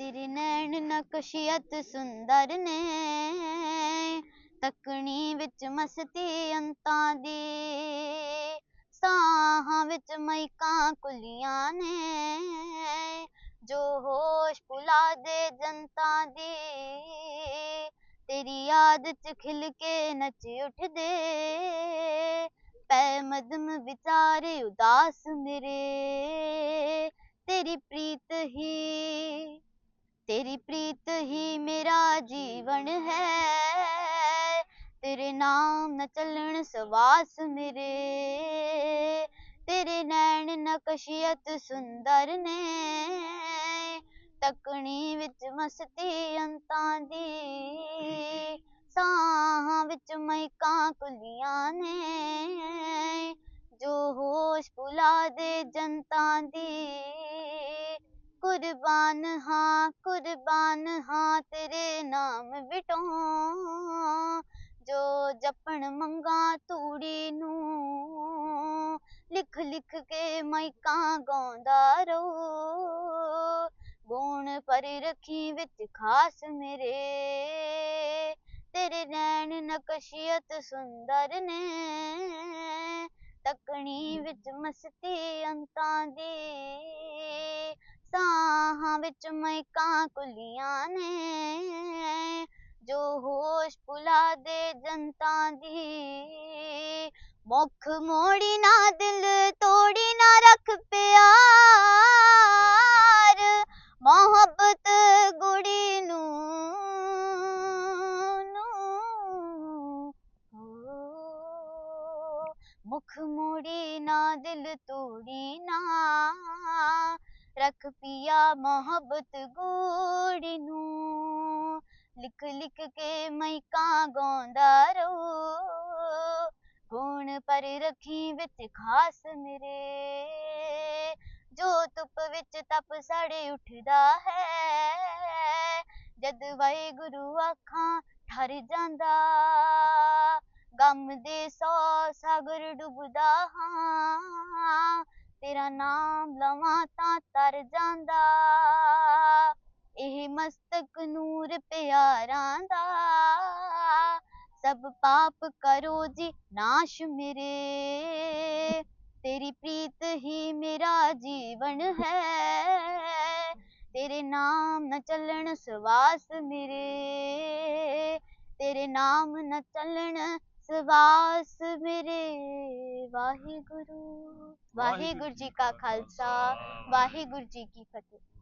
ਤੇਰੇ ਨੈਣ ਨਕਸ਼ੀਅਤ ਸੁੰਦਰ ਨੇ, ਤੱਕਣੀ ਵਿੱਚ ਮਸਤੀ ਅੰਤਾਂ ਦੀ, ਸਾਹਾਂ ਵਿੱਚ ਮਹਿਕਾਂ ਕੁਲੀਆਂ ਨੇ, ਜੋ ਹੋਸ਼ ਭੁਲਾ ਦੇ ਜਨਤਾ ਦੀ, ਤੇਰੀ ਯਾਦ ਚ ਖਿਲ ਕੇ ਨੱਚ ਉੱਠਦੇ, ਪੈ ਮਦਮ ਵਿਚਾਰੇ ਉਦਾਸ ਮੇਰੇ, ਤੇਰੀ ਪ੍ਰੀਤ ਹੀ ਤੇਰੀ ਪ੍ਰੀਤ ਹੀ ਮੇਰਾ ਜੀਵਨ ਹੈ। ਤੇਰੇ ਨਾਮ ਨਾ ਚੱਲਣ ਸਵਾਸ ਮੇਰੇ। ਤੇਰੇ ਨੈਣ ਨਕਸ਼ੀਅਤ ਸੁੰਦਰ ਨੇ। ਤੱਕਣੀ ਵਿੱਚ ਮਸਤੀ ਅੰਤਾਂ ਦੀ। ਸਾਹਾਂ ਵਿੱਚ ਮਹਿਕਾਂ ਕੁਲੀਆਂ ਨੇ। ਜੋ ਹੋਸ਼ ਭੁਲਾ ਦੇ ਜਨਤਾ ਦੀ। ਕੁਰਬਾਨ, ਹਾਂ ਕੁਰਬਾਨ, ਹਾਂ, ਤੇਰੇ ਨਾਮ ਵਿਟੋਂ ਜੋ ਜਪਣ ਮੰਗਾ ਤੂੜੀ ਨੂੰ, ਲਿਖ ਲਿਖ ਕੇ ਮਾਈਕਾਂ ਗਾਉਂਦਾ ਰੋ ਗੁਣ ਪਰ ਰੱਖੀ ਵਿੱਚ ਖਾਸ ਮੇਰੇ, ਤੇਰੇ ਨੈਣ ਨਕਸ਼ੀਅਤ ਸੁੰਦਰ ਨੇ। ਤੱਕਣੀ ਵਿੱਚ ਮਸਤੀ ਅੰਤਾਂ ਦੀ। ਸਾਹਾਂ ਵਿੱਚ ਮਹਿਕਾਂ ਕੁਲੀਆਂ ਨੇ, ਜੋ ਹੋਸ਼ ਭੁਲਾ ਦੇ ਜਨਤਾ ਦੀ। ਮੁਖ ਮੋੜੀ ਨਾ ਦਿਲ, ਤੋੜੀ ਨਾ ਰੱਖ ਪਿਆਰ। ਮੁਹੱਬਤ ਗੁੜੀ ਨੂੰ ਨੂੰ। ਮੁਖ ਮੋੜੀ ਨਾ ਦਿਲ, ਤੋੜੀ ਨਾ ਰੱਖ ਪਿਆ ਮੁਹੱਬਤ ਗੂੜੀ ਨੂੰ। ਲਿਖ ਲਿਖ ਕੇ ਮਹਿਕਾਂ ਗਾਉਂਦਾ ਰਹੂ। ਗੁਣ ਪਰ ਰੱਖੀ ਵਿੱਚ ਖਾਸ ਮੇਰੇ। ਜੋ ਧੁੱਪ ਵਿੱਚ ਤਪ ਸੜੇ ਉੱਠਦਾ ਹੈ। ਜਦ ਵਾਹਿਗੁਰੂ ਆਖਾਂ, ਠਰ ਜਾਂਦਾ। ਗਮ ਦੇ ਸੌ ਸਾਗਰ ਡੁੱਬਦਾ ਹਾਂ। ਤੇਰਾ ਨਾਮ ਲਵਾਂ ਤਾਂ ਤਰ ਜਾਂਦਾ। ਇਹ ਮਸਤਕ ਨੂਰ ਪਿਆਰਾਂ ਦਾ। ਸਭ ਪਾਪ ਕਰੋ ਜੀ ਨਾਸ਼ ਮੇਰੇ। ਤੇਰੀ ਪ੍ਰੀਤ ਹੀ ਮੇਰਾ ਜੀਵਨ ਹੈ। ਤੇਰੇ ਨਾਮ ਨਾ ਚੱਲਣ ਸਵਾਸ ਮੇਰੇ। ਤੇਰੇ ਨਾਮ ਨਾ ਚੱਲਣ ਸਵਾਸ ਮੇਰੇ ਵਾਹਿਗੁਰੂ ਵਾਹਿਗੁਰੂ ਜੀ ਕਾ ਖਾਲਸਾ ਵਾਹਿਗੁਰੂ ਜੀ ਕੀ ਫਤਿਹ।